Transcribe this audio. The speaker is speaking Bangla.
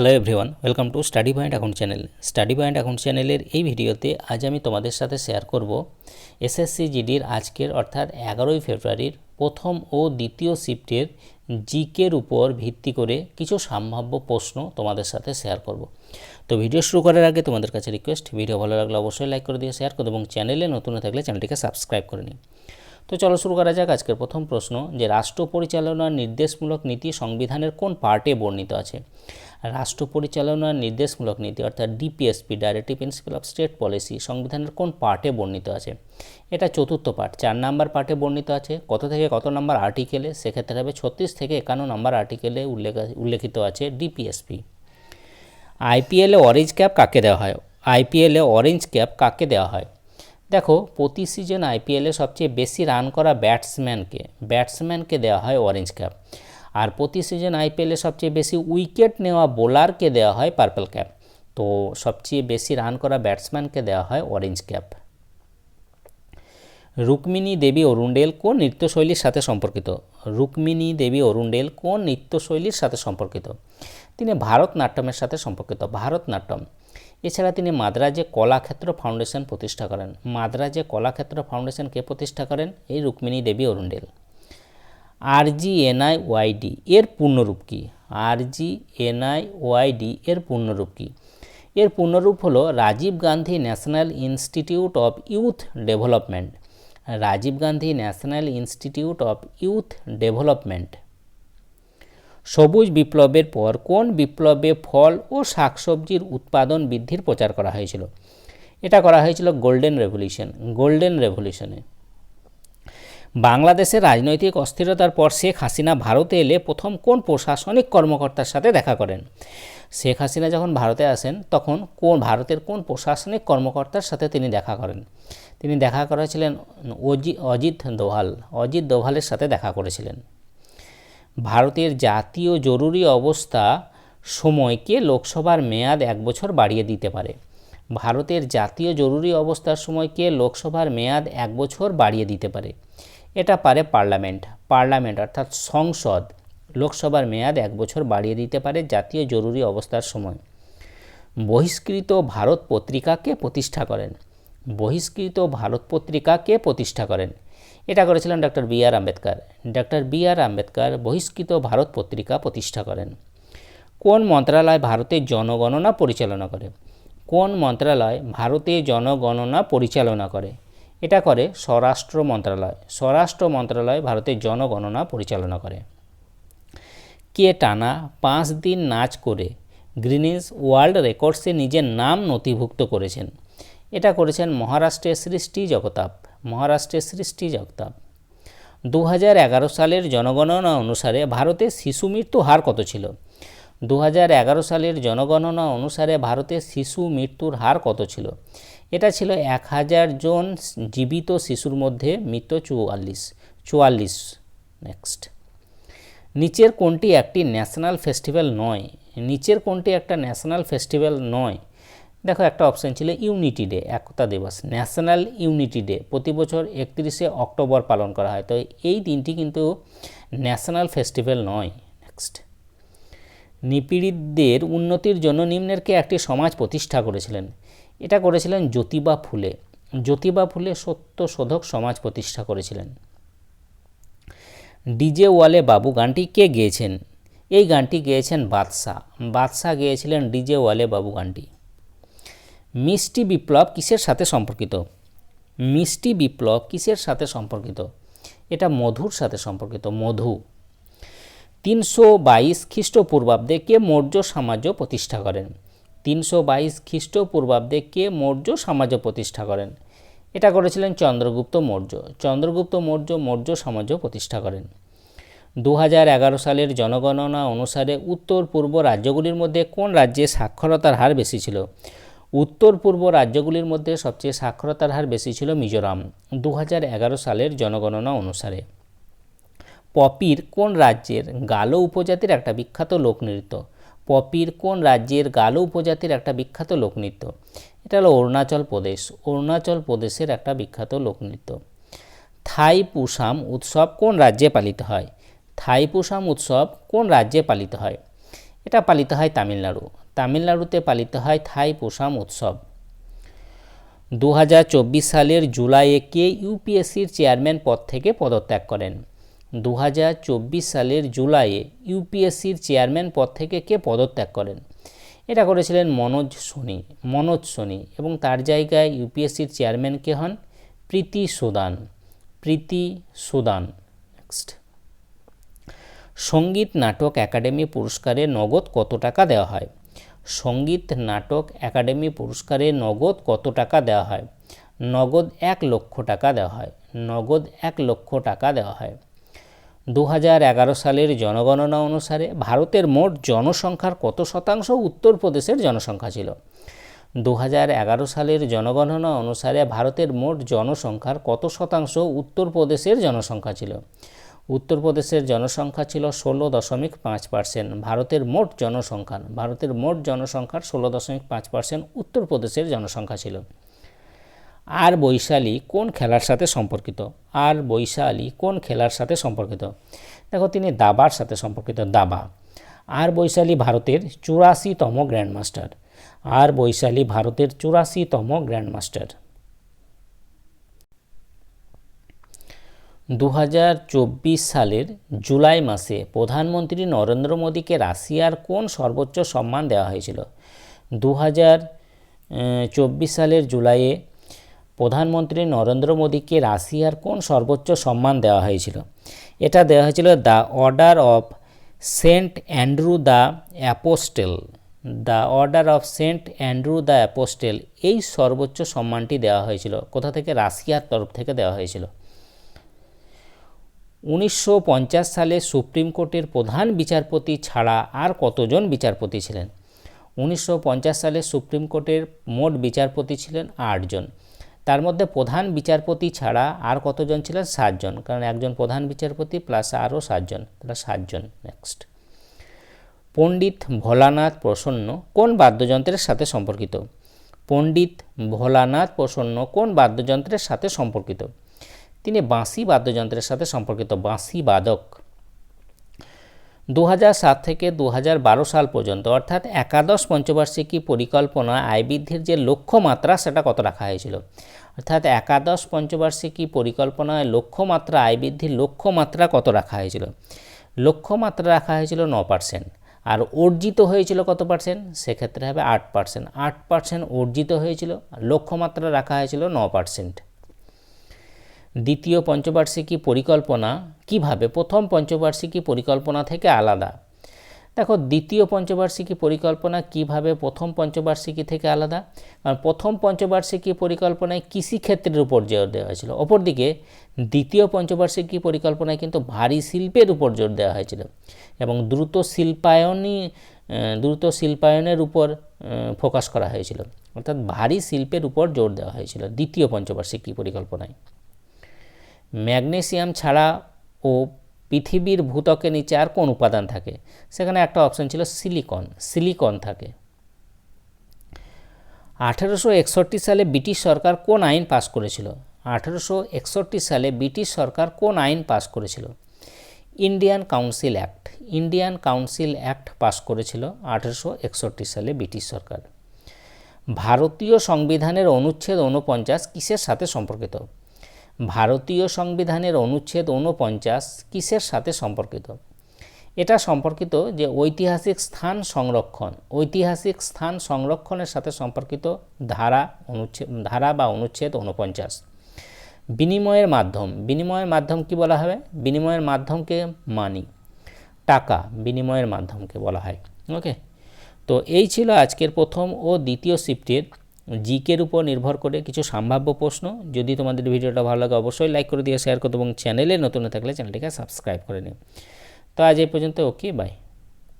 Hello everyone welcome to Study Point Account channel Study Point Account চ্যানেলের এই ভিডিওতে আজ আমি তোমাদের সাথে শেয়ার করব এসএসসি জিডির আজকের অর্থাৎ এগারোই ফেব্রুয়ারির প্রথম ও দ্বিতীয় শিফটের জিকের উপর ভিত্তি করে কিছু সম্ভাব্য প্রশ্ন তোমাদের সাথে শেয়ার করব। তো ভিডিও শুরু করার আগে তোমাদের কাছে রিকোয়েস্ট ভিডিও ভালো লাগলে অবশ্যই লাইক করে দিয়ে শেয়ার করো এবং চ্যানেলে নতুন থাকলে চ্যানেলটিকে সাবস্ক্রাইব করে নিই তো চলো শুরু করা যাক আজকের প্রথম প্রশ্ন, যে রাষ্ট্র পরিচালনার নির্দেশমূলক নীতি সংবিধানের কোন পার্টে বর্ণিত আছে? রাষ্ট্র পরিচালনার নির্দেশমূলক নীতি, অর্থাৎ DPSP directive principle of state policy সংবিধানের কোন পার্টে বর্ণিত আছে? এটা চতুর্থ পার্ট, চার নাম্বার পার্টে বর্ণিত আছে, কত থেকে কত নাম্বার আর্টিকেলে, সেক্ষেত্রে হবে ছত্রিশ থেকে একান্ন নাম্বার আর্টিকেলে উল্লেখ উল্লেখিত আছে ডিপিএসপি আইপিএলে অরেঞ্জ ক্যাপ কাকে দেওয়া হয়? আইপিএলে অরেঞ্জ ক্যাপ কাকে দেওয়া হয়? দেখো, প্রতি সিজন আইপিএলে সবচেয়ে বেশি রান করা ব্যাটসম্যানকে ব্যাটসম্যানকে দেওয়া হয় অরেঞ্জ ক্যাপ আর প্রতি সিজন আইপিএলে সবচেয়ে বেশি উইকেট নেওয়া বোলারকে দেওয়া হয় পার্পল ক্যাপ তো সবচেয়ে বেশি রান করা ব্যাটসম্যানকে দেওয়া হয় orange cap Rukmini Devi Arundale কোন নৃত্যশৈলীর সাথে সম্পর্কিত? রুক্মিণী দেবী অরুণডেল কোন নৃত্যশৈলীর সাথে সম্পর্কিত? তিনি ভারতনাট্যমের সাথে সম্পর্কিত, ভারতনাট্যম। এছাড়া তিনি মাদ্রাজে কলাক্ষেত্র ফাউন্ডেশন প্রতিষ্ঠা করেন। মাদ্রাজে কলাক্ষেত্র ফাউন্ডেশন কে প্রতিষ্ঠা করেন? এই রুক্মিণী দেবী অরুণডেল আরজিএনআই ওয়াইডি এর পূর্ণরূপ কী? আরজিএনআই ওয়াইডি এর পূর্ণরূপ কী? এর পূর্ণরূপ হলো Rajiv Gandhi national institute of youth development. Rajiv Gandhi national institute of youth development. সবুজ বিপ্লবের পর কোন বিপ্লবে ফল ও শাকসবজির উৎপাদন বৃদ্ধির প্রচার করা হয়েছিল? এটা করা হয়েছিল গোল্ডেন রেভলিউশন গোল্ডেন রেভলিউশনে বাংলাদেশের রাজনৈতিক অস্থিরতার পর শেখ হাসিনা ভারতে এলে প্রথম কোন প্রশাসনিক কর্মকর্তার সাথে দেখা করেন? শেখ হাসিনা যখন ভারতে আসেন, তখন কোন ভারতের কোন প্রশাসনিক কর্মকর্তার সাথে তিনি দেখা করেন? তিনি দেখা করেছিলেন অজি, অজিত দোভাল, অজিত দোভালের সাথে দেখা করেছিলেন। ভারতের জাতীয় জরুরি অবস্থা সময়কে লোকসভার মেয়াদ এক বছর বাড়িয়ে দিতে পারে। ভারতের জাতীয় জরুরি অবস্থার সময়কে লোকসভার মেয়াদ এক বছর বাড়িয়ে দিতে পারে। এটা পারে পার্লামেন্ট। পার্লামেন্ট অর্থাৎ সংসদ লোকসভার মেয়াদ এক বছর বাড়িয়ে দিতে পারে জাতীয় জরুরি অবস্থার সময়। বহিষ্কৃত ভারত পত্রিকাকে প্রতিষ্ঠা করেন? বহিষ্কৃত ভারত পত্রিকাকে প্রতিষ্ঠা করেন? এটা করেছিলেন doctor B R Ambedkar. Doctor B R Ambedkar Bahishkrit Bharat পত্রিকা প্রতিষ্ঠা করেন। কোন মন্ত্রণালয় ভারতের জনগণনা পরিচালনা করে? কোন মন্ত্রণালয় ভারতে জনগণনা পরিচালনা করে? এটা করে স্বরাষ্ট্র মন্ত্রণালয় স্বরাষ্ট্র মন্ত্রণালয় ভারতের জনগণনা পরিচালনা করে। কে টানা পাঁচ দিন নাচ করে গ্রিনিজ ওয়ার্ল্ড রেকর্ডসে নিজের নাম নথিভুক্ত করেছেন। এটা করেছেন মহারাষ্ট্রের সৃষ্টি জগতাপ। মহারাষ্ট্রের সৃষ্টি জগতাপ। দু হাজার এগারো সালের জনগণনা অনুসারে ভারতে শিশু মৃত্যু হার কত ছিল? দু হাজার এগারো সালের জনগণনা অনুসারে ভারতে শিশু মৃত্যুর হার কত ছিল? এটা ছিল এক হাজার জন জীবিত শিশুর মধ্যে মৃত চুয়াল্লিশ চুয়াল্লিশ নেক্সট নিচের কোনটি একটি ন্যাশনাল ফেস্টিভ্যাল নয়? নিচের কোনটি একটা ন্যাশনাল ফেস্টিভ্যাল নয়? দেখো একটা অপশান ছিল ইউনিটি ডে একতা দিবস ন্যাশনাল ইউনিটি ডে প্রতি বছর একত্রিশে অক্টোবর পালন করা হয়। তো এই দিনটি কিন্তু ন্যাশনাল ফেস্টিভ্যাল নয় নেক্সট নিপীড়িতদের উন্নতির জন্য নিম্নেরকে একটি সমাজ প্রতিষ্ঠা করেছিলেন? এটা করেছিলেন জ্যোতিবা ফুলে। জ্যোতিবা ফুলে সত্য শোধক সমাজ প্রতিষ্ঠা করেছিলেন। ডিজে ওয়ালে বাবু গানটি কে গেয়েছেন? এই গানটি গেয়েছেন বাদশাহ। বাদশাহ গেয়েছিলেন ডিজে ওয়ালে বাবু গানটি। মিষ্টি বিপ্লব কিসের সাথে সম্পর্কিত? মিষ্টি বিপ্লব কিসের সাথে সম্পর্কিত? এটা মধুর সাথে সম্পর্কিত, মধু। তিনশো বাইশ খ্রিস্টপূর্বাব্দে কে মৌর্য সাম্রাজ্য প্রতিষ্ঠা করেন? তিনশো বাইশ খ্রিস্টপূর্বাব্দে কে মৌর্য সাম্রাজ্য প্রতিষ্ঠা করেন? এটা করেছিলেন চন্দ্রগুপ্ত মৌর্য। চন্দ্রগুপ্ত মৌর্য মৌর্য সাম্রাজ্য প্রতিষ্ঠা করেন। দু হাজার এগারো সালের জনগণনা অনুসারে উত্তর পূর্ব রাজ্যগুলির মধ্যে কোন রাজ্যে সাক্ষরতার হার বেশি ছিল? উত্তর পূর্ব রাজ্যগুলির মধ্যে সবচেয়ে সাক্ষরতার হার বেশি ছিল মিজোরাম দু হাজার এগারো সালের জনগণনা অনুসারে। পপির কোন রাজ্যের গালো উপজাতির একটা বিখ্যাত লোকনৃত্য পপির কোন রাজ্যের গালো উপজাতির একটা বিখ্যাত লোকনৃত্য? এটা হলো অরুণাচল প্রদেশ। অরুণাচল প্রদেশের একটা বিখ্যাত লোকনৃত্য। থাই পুসাম উৎসব কোন রাজ্যে পালিত হয়? থাইপুসাম উৎসব কোন রাজ্যে পালিত হয়? এটা পালিত হয় তামিলনাড়ু। তামিলনাড়ুতে পালিত হয় থাই পোষাম উৎসব। দু হাজার চব্বিশ সালের জুলাইয়ে কে ইউপিএসসির চেয়ারম্যান পদ থেকে পদত্যাগ করেন। দু হাজার চব্বিশ সালের জুলাইয়ে ইউপিএসসির চেয়ারম্যান পদ থেকে কে পদত্যাগ করেন? এটা করেছিলেন মনোজ সোনি মনোজ সোনি এবং তার জায়গায় ইউপিএসসির চেয়ারম্যান কে হন? প্রীতি সুদান। প্রীতি সুদান। নেক্সট সংগীত নাটক একাডেমি পুরস্কারে নগদ কত টাকা দেওয়া হয়? সংগীত নাটক একাডেমি পুরস্কারে নগদ কত টাকা দেওয়া হয়? নগদ এক লক্ষ টাকা দেওয়া হয়। নগদ এক লক্ষ টাকা দেওয়া হয়। দু হাজার এগারো সালের জনগণনা অনুসারে ভারতের মোট জনসংখ্যার কত শতাংশ উত্তরপ্রদেশের জনসংখ্যা ছিল? দু হাজার এগারো সালের জনগণনা অনুসারে ভারতের মোট জনসংখ্যার কত শতাংশ উত্তরপ্রদেশের জনসংখ্যা ছিল? উত্তরপ্রদেশের জনসংখ্যা ছিল ষোলো দশমিক পাঁচ পার্সেন্ট। ভারতের মোট জনসংখ্যার ভারতের মোট জনসংখ্যার ষোলো দশমিক পাঁচ পার্সেন্ট উত্তরপ্রদেশের জনসংখ্যা ছিল। আর বৈশালী কোন খেলার সাথে সম্পর্কিত? আর বৈশালী কোন খেলার সাথে সম্পর্কিত? দেখো, তিনি দাবার সাথে সম্পর্কিত, দাবা। আর বৈশালী ভারতের চুরাশিতম গ্র্যান্ডমাস্টার। আর বৈশালী ভারতের চুরাশিতম গ্র্যান্ডমাস্টার। দু হাজার চব্বিশ সালের জুলাই মাসে প্রধানমন্ত্রী নরেন্দ্র মোদীকে রাশিয়ার কোন সর্বোচ্চ সম্মান দেওয়া হয়েছিল? দু হাজার চব্বিশ সালের জুলাইয়ে প্রধানমন্ত্রী নরেন্দ্র মোদীকে রাশিয়ার কোন সর্বোচ্চ সম্মান দেওয়া হয়েছিল? এটা দেওয়া হয়েছিল the Order of Saint Andrew the Apostle. The Order of Saint Andrew the Apostle, এই সর্বোচ্চ সম্মানটি দেওয়া হয়েছিল। কোথা থেকে? রাশিয়ার তরফ থেকে দেওয়া হয়েছিল। উনিশশো পঞ্চাশ সালে সুপ্রিম কোর্টের প্রধান বিচারপতি ছাড়া আর কতজন বিচারপতি ছিলেন? উনিশশো পঞ্চাশ সালে সুপ্রিম কোর্টের মোট বিচারপতি ছিলেন আটজন। তার মধ্যে প্রধান বিচারপতি ছাড়া আর কতজন ছিলেন? সাতজন। কারণ একজন প্রধান বিচারপতি প্লাস আরও সাতজন। তাহলে সাতজন নেক্সট পণ্ডিত ভোলানাথ প্রসন্ন কোন বাদ্যযন্ত্রের সাথে সম্পর্কিত? পণ্ডিত ভোলানাথ প্রসন্ন কোন বাদ্যযন্ত্রের সাথে সম্পর্কিত? তিনি বাঁশি বাদ্যযন্ত্রের সাথে সম্পর্কিত। বাঁশি বাদক। দু সাত থেকে দু হাজার বারো সাল পর্যন্ত, অর্থাৎ একাদশ পঞ্চবার্ষিকী পরিকল্পনা আয় বৃদ্ধির যে লক্ষ্যমাত্রা, সেটা কত রাখা হয়েছিল? অর্থাৎ একাদশ পঞ্চবার্ষিকী পরিকল্পনায় লক্ষ্যমাত্রা, আয় বৃদ্ধির লক্ষ্যমাত্রা কত রাখা হয়েছিল? লক্ষ্যমাত্রা রাখা হয়েছিল ন পার্সেন্ট আর অর্জিত হয়েছিল কত পার্সেন্ট সেক্ষেত্রে হবে আট পার্সেন্ট আট পার্সেন্ট অর্জিত হয়েছিল লক্ষ্যমাত্রা রাখা হয়েছিল ন পার্সেন্ট দ্বিতীয় পঞ্চবার্ষিকী পরিকল্পনা কীভাবে? প্রথম পঞ্চবার্ষিকী পরিকল্পনা থেকে আলাদা। দেখো, দ্বিতীয় পঞ্চবার্ষিকী পরিকল্পনা কীভাবে প্রথম পঞ্চবার্ষিকী থেকে আলাদা? কারণ প্রথম পঞ্চবার্ষিকী পরিকল্পনায় কৃষিক্ষেত্রের উপর জোর দেওয়া হয়েছিল। অপরদিকে, দ্বিতীয় পঞ্চবার্ষিকী পরিকল্পনায় কিন্তু ভারী শিল্পের উপর জোর দেওয়া হয়েছিল এবং দ্রুত শিল্পায়নই দ্রুত শিল্পায়নের উপর ফোকাস করা হয়েছিল। অর্থাৎ ভারী শিল্পের উপর জোর দেওয়া হয়েছিল দ্বিতীয় পঞ্চবার্ষিকী পরিকল্পনায়। ম্যাগনেসিয়াম ছাড়া ও পৃথিবীর ভূতকের নিচে আর কোন উপাদান থাকে? সেখানে একটা অপশন ছিল সিলিকন সিলিকন থাকে। আঠেরোশো একষট্টি সালে ব্রিটিশ সরকার কোন আইন পাশ করেছিল? আঠেরোশো একষট্টি সালে ব্রিটিশ সরকার কোন আইন পাশ করেছিল? Indian Council Act Indian Council Act পাশ করেছিল আঠেরোশো একষট্টি সালে ব্রিটিশ সরকার। ভারতীয় সংবিধানের অনুচ্ছেদ ঊনপঞ্চাশ কিসের সাথে সম্পর্কিত? ভারতীয় সংবিধানের অনুচ্ছেদ ঊনপঞ্চাশ কিসের সাথে সম্পর্কিত? এটা সম্পর্কিত যে ঐতিহাসিক স্থান সংরক্ষণ, ঐতিহাসিক স্থান সংরক্ষণের সাথে সম্পর্কিত ধারা অনুচ্ছেদ ধারা বা অনুচ্ছেদ ঊনপঞ্চাশ। বিনিময়ের মাধ্যম বিনিময়ের মাধ্যম কি বলা হবে? বিনিময়ের মাধ্যমকে মানি, টাকা, বিনিময়ের মাধ্যমকে বলা হয়। ওকে? তো এই ছিল আজকের প্রথম ও দ্বিতীয় শিফটের জিকের উপর নির্ভর করে কিছু সম্ভাব্য প্রশ্ন। যদি তোমাদের ভিডিওটা ভালো লাগে, অবশ্যই লাইক করে দিয়ে শেয়ার করো এবং চ্যানেলে নতুন থাকলে চ্যানেলটিকে সাবস্ক্রাইব করে নিও। তো আজ এই পর্যন্ত ওকে বাই